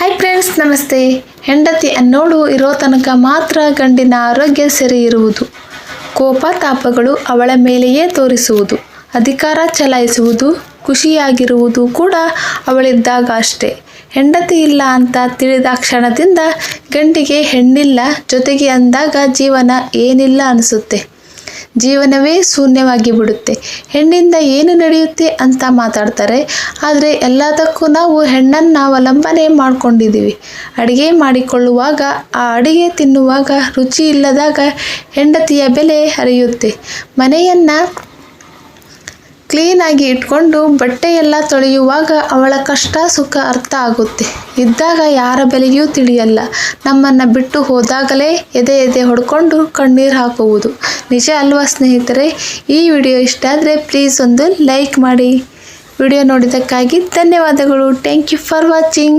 Hi friends ನಮಸ್ತೆ. ಹೆಂಡತಿ ಅನ್ನೋಳು ಇರೋ ತನಕ ಮಾತ್ರ ಗಂಡಿನ ಆರೋಗ್ಯ ಸರಿ ಇರುವುದು. ಕೋಪ ತಾಪಗಳು ಅವಳ ಮೇಲೆಯೇ ತೋರಿಸುವುದು. ಅಧಿಕಾರ ಚಲಾಯಿಸುವುದು, ಖುಷಿಯಾಗಿರುವುದು ಕೂಡ ಅವಳಿದ್ದಾಗ ಅಷ್ಟೇ. ಹೆಂಡತಿ ಇಲ್ಲ ಅಂತ ತಿಳಿದ ಕ್ಷಣದಿಂದ ಗಂಡಿಗೆ ಹೆಣ್ಣಿಲ್ಲ ಜೊತೆಗೆ ಅಂದಾಗ ಜೀವನ ಏನಿಲ್ಲ ಅನಿಸುತ್ತೆ. ಜೀವನವೇ ಶೂನ್ಯವಾಗಿ ಬಿಡುತ್ತೆ. ಹೆಣ್ಣಿಂದ ಏನು ನಡೆಯುತ್ತೆ ಅಂತ ಮಾತಾಡ್ತಾರೆ. ಆದರೆ ಎಲ್ಲದಕ್ಕೂ ನಾವು ಹೆಣ್ಣನ್ನು ಅವಲಂಬನೆ ಮಾಡ್ಕೊಂಡಿದ್ದೀವಿ. ಅಡುಗೆ ಮಾಡಿಕೊಳ್ಳುವಾಗ, ಆ ಅಡುಗೆ ತಿನ್ನುವಾಗ ರುಚಿ ಇಲ್ಲದಾಗ ಹೆಂಡತಿಯ ಬೆಲೆ ಅರಿಯುತ್ತೆ ಮನೆಯನ್ನು ಕ್ಲೀನಾಗಿ ಇಟ್ಕೊಂಡು ಬಟ್ಟೆಯೆಲ್ಲ ತೊಳೆಯುವಾಗ ಅವಳ ಕಷ್ಟ, ಸುಖ ಅರ್ಥ ಆಗುತ್ತೆ. ಇದ್ದಾಗ ಯಾರ ಬೆಲೆಯೂ ತಿಳಿಯಲ್ಲ. ನಮ್ಮನ್ನು ಬಿಟ್ಟು ಹೋದಾಗಲೇ ಎದೆ ಎದೆ ಹೊಡ್ಕೊಂಡು ಕಣ್ಣೀರು ಹಾಕುವುದು. ನಿಜ ಅಲ್ವಾ ಸ್ನೇಹಿತರೆ? ಈ ವಿಡಿಯೋ ಇಷ್ಟ ಆದರೆ ಪ್ಲೀಸ್ ಒಂದು ಲೈಕ್ ಮಾಡಿ. ವಿಡಿಯೋ ನೋಡಿದ್ದಕ್ಕಾಗಿ ಧನ್ಯವಾದಗಳು. Thank you for watching